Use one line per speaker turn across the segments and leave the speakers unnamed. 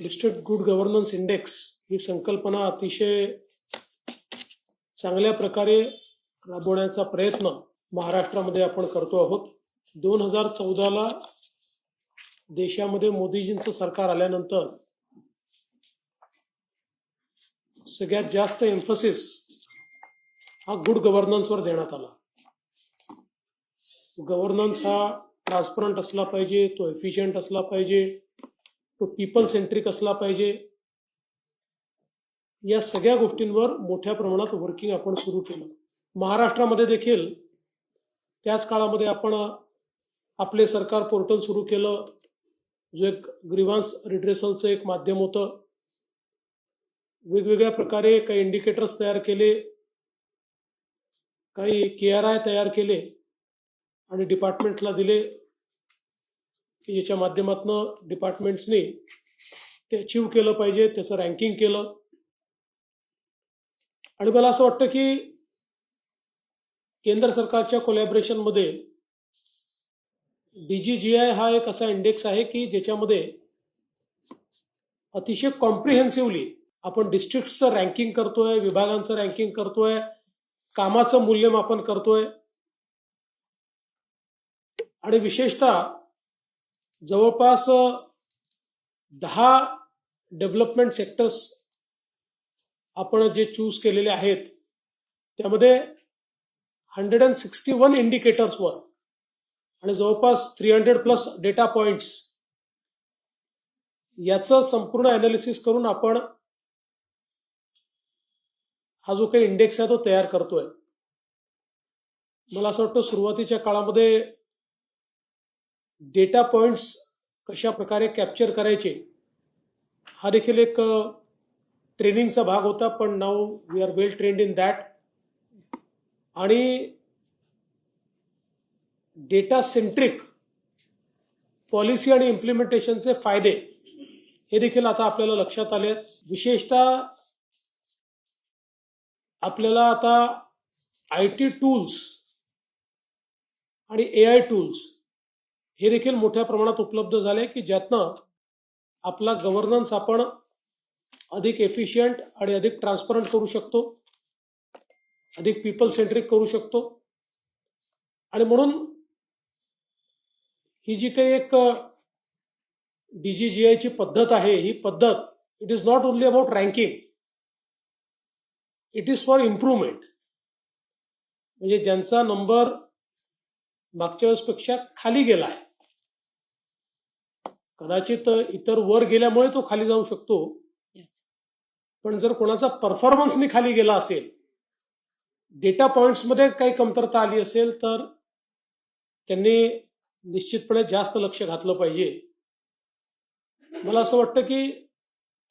Listed good governance index ही संकल्पना अतिशय चांगल्या प्रकारे राबवण्याचा प्रयत्न महाराष्ट्रामध्ये आपण करतो आहोत. दोन हजार चौदाला देशामध्ये मोदीजींचं सरकार आल्यानंतर सगळ्यात जास्त एम्फसिस हा गुड गव्हर्नन्सवर देण्यात आला. गव्हर्नन्स हा ट्रान्सपरंट असला पाहिजे तो एफिशियंट असला पाहिजे. तो पीपल सेंट्रिक असला पाहिजे. या सगळ्या गोष्टींवर मोठ्या प्रमाणात वर्किंग आपण सुरू केलं. महाराष्ट्रामध्ये देखील त्याच काळामध्ये आपण आपले सरकार पोर्टल सुरू केलं. जो एक ग्रीव्हान्स रिड्रेसलचं एक माध्यम होतं. वेगवेगळ्या प्रकारे काही इंडिकेटर्स तयार केले. काही के आर आय तयार केले. आणि डिपार्टमेंटला दिले. की ज्याच्या माध्यमातून डिपार्टमेंट्सनी ते अचीव केलं पाहिजे त्याचं रँकिंग केलं. आणि मला असं वाटतं की केंद्र सरकारच्या कोलॅबरेशनमध्ये डीजीजीआय हा एक असा इंडेक्स आहे की ज्याच्यामध्ये अतिशय कॉम्प्रिहेन्सिव्हली आपण डिस्ट्रिक्टचं रँकिंग करतोय विभागांचं रँकिंग करतोय कामाचं मूल्यमापन करतोय. आणि विशेषतः जवळपास दहा डेव्हलपमेंट सेक्टर्स आपण जे चूज केलेले आहेत त्यामध्ये हंड्रेड अँड सिक्स्टी वन इंडिकेटर्सवर आणि जवळपास three hundred plus data points याचं संपूर्ण अनालिसिस करून आपण हा जो काही इंडेक्स आहे तो तयार करतोय. मला असं वाटतं सुरुवातीच्या काळामध्ये डेटा पॉइंट्स कशा प्रकारे कॅप्चर करायचे हा देखील एक ट्रेनिंगचा भाग होता पण नाव we are well trained in that आणि डेटा सेंट्रिक पॉलिसी आणि इम्प्लिमेंटेशनचे फायदे हे देखील आता आपल्याला लक्षात आले. विशेषतः आपल्याला आता आय टी टूल्स आणि ए आय टूल्स हे देखील मोठ्या प्रमाणात उपलब्ध झाले की ज्यातनं आपला गव्हर्नन्स आपण अधिक एफिशियंट आणि अधिक ट्रान्सपरंट करू शकतो अधिक पीपल सेंट्रिक करू शकतो. आणि म्हणून ही जी काही एक डीजीजीआयची पद्धत आहे ही पद्धत it is not only about ranking it is for improvement म्हणजे ज्यांचा नंबर मागच्या वेळेसपेक्षा खाली गेला आहे कदाचित इतर वर गेल्यामुळे तो खाली जाऊ शकतो. पण जर कोणाचा परफॉर्मन्सनी खाली गेला असेल डेटा पॉइंट्समध्ये काही कमतरता आली असेल तर त्यांनी निश्चितपणे जास्त लक्ष घातलं पाहिजे. मला असं वाटतं की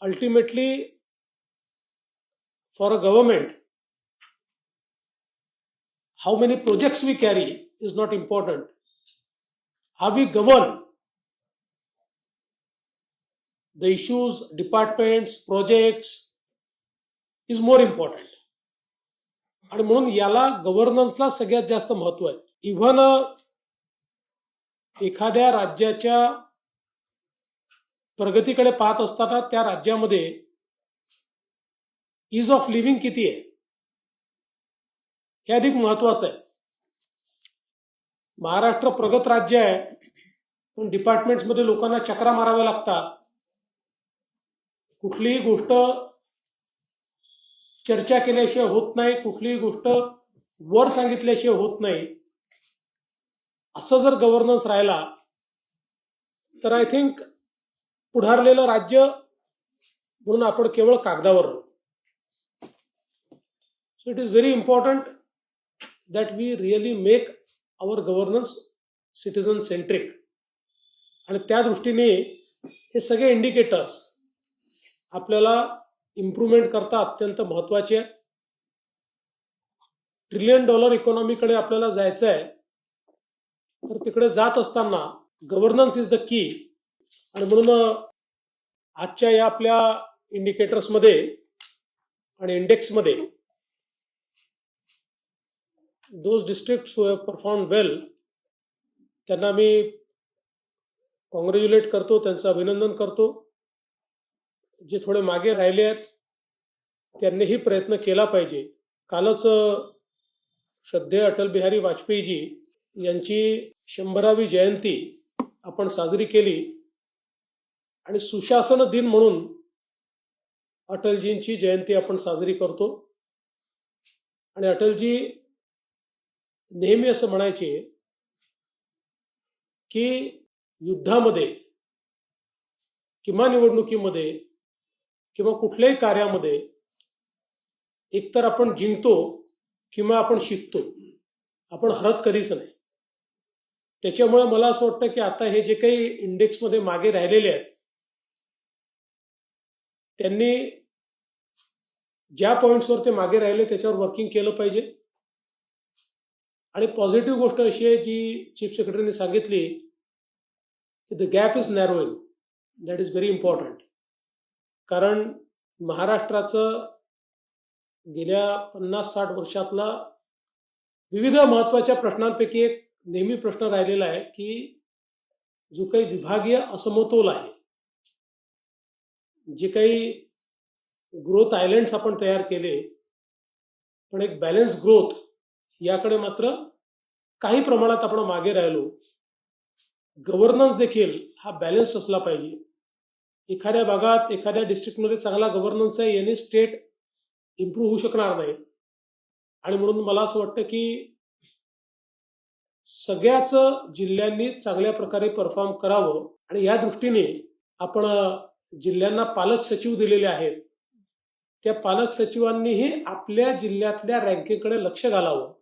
ultimately for a government how many projects we carry is not important how we govern the issues, departments, projects is more important. आणि म्हणून याला गव्हर्नन्सला सगळ्यात जास्त महत्त्व आहे. इव्हन एखाद्या राज्याच्या प्रगतीकडे पाहत असताना त्या राज्यामध्ये इज ऑफ लिव्हिंग किती आहे? हे अधिक महत्वाचं आहे. महाराष्ट्र प्रगत राज्य आहे पण डिपार्टमेंट्समध्ये लोकांना चक्रा माराव्या लागतात. कुठलीही गोष्ट चर्चा केल्याशिवाय होत नाही कुठलीही गोष्ट वर सांगितल्याशिवाय होत नाही. असं जर गव्हर्नन्स राहिला तर आय थिंक पुढारलेलं राज्य म्हणून आपण केवळ कागदावर so it is very important that we really make our governance citizen centric आणि त्या दृष्टीने हे सगळे इंडिकेटर्स आपल्याला इम्प्रुव्हमेंट करता अत्यंत महत्त्वाचे आहे. ट्रिलियन डॉलर इकॉनॉमीकडे आपल्याला जायचं आहे तर तिकडे जात असताना गव्हर्नन्स इज द की आणि म्हणून आजच्या या आपल्या इंडिकेटर्समध्ये आणि इंडेक्समध्ये those district have perform well त्यांना मी कॉंग्रॅच्युलेट करतो त्यांचं अभिनंदन करतो. जे थोडे मागे राहिले आहेत त्यांनीही प्रयत्न केला पाहिजे. कालच श्रद्धे अटल बिहारी वाजपेयीजी यांची शंभरावी जयंती आपण साजरी केली. आणि सुशासन दिन म्हणून अटलजींची जयंती आपण साजरी करतो. आणि अटलजी नेहमी असं म्हणायचे की युद्धामध्ये किंवा निवडणुकीमध्ये किंवा कुठल्याही कार्यामध्ये एकतर आपण जिंकतो किंवा आपण शिकतो. आपण हरत कधीच नाही. त्याच्यामुळे मला असं वाटतं की आता हे जे काही इंडेक्समध्ये मागे राहिलेले आहेत त्यांनी ज्या पॉईंट्सवर ते मागे राहिले त्याच्यावर वर्किंग केलं पाहिजे. आणि पॉझिटिव्ह गोष्ट अशी आहे जी चीफ सेक्रेटरीने सांगितली की the gap is narrowing that is very important. कारण महाराष्ट्राचं गेल्या पन्नास साठ वर्षातला विविध महत्त्वाच्या प्रश्नांपैकी एक नेहमी प्रश्न राहिलेला आहे की जो काही विभागीय असमतोल आहे जे काही ग्रोथ आयलंड्स आपण तयार केले पण एक बॅलन्स ग्रोथ याकडे मात्र काही प्रमाणात आपण मागे राहिलो. गव्हर्नन्स देखील हा बॅलन्स असला पाहिजे. एखाद्या भागात एखाद्या डिस्ट्रिक्टमध्ये चांगला गव्हर्नन्स आहे याने स्टेट इम्प्रूव्ह होऊ शकणार नाही. आणि म्हणून मला असं वाटतं की सगळ्याच जिल्ह्यांनी चांगल्या प्रकारे परफॉर्म करावं. आणि या दृष्टीने आपण जिल्ह्यांना पालक सचिव दिलेले आहेत. त्या पालक सचिवांनीही आपल्या जिल्ह्यातल्या रँकिंगकडे लक्ष घालावं.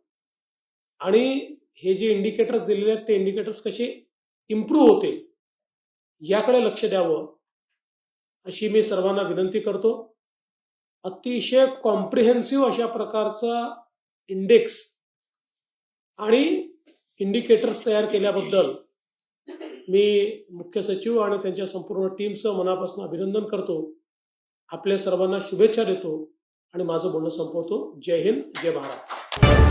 आणि हे जे इंडिकेटर्स दिलेले आहेत ते इंडिकेटर्स कसे इम्प्रूव्ह होते याकडे लक्ष द्यावं. अशी मी सर्वांना विनंती करतो. अतिशय कॉम्प्रिहेन्सिव्ह अशा प्रकारचा इंडेक्स आणि इंडिकेटर्स तयार केल्याबद्दल मी मुख्य सचिव आणि त्यांच्या संपूर्ण टीमचं मनापासून अभिनंदन करतो. आपल्या सर्वांना शुभेच्छा देतो आणि माझं बोलणं संपवतो. जय हिंद जय भारत.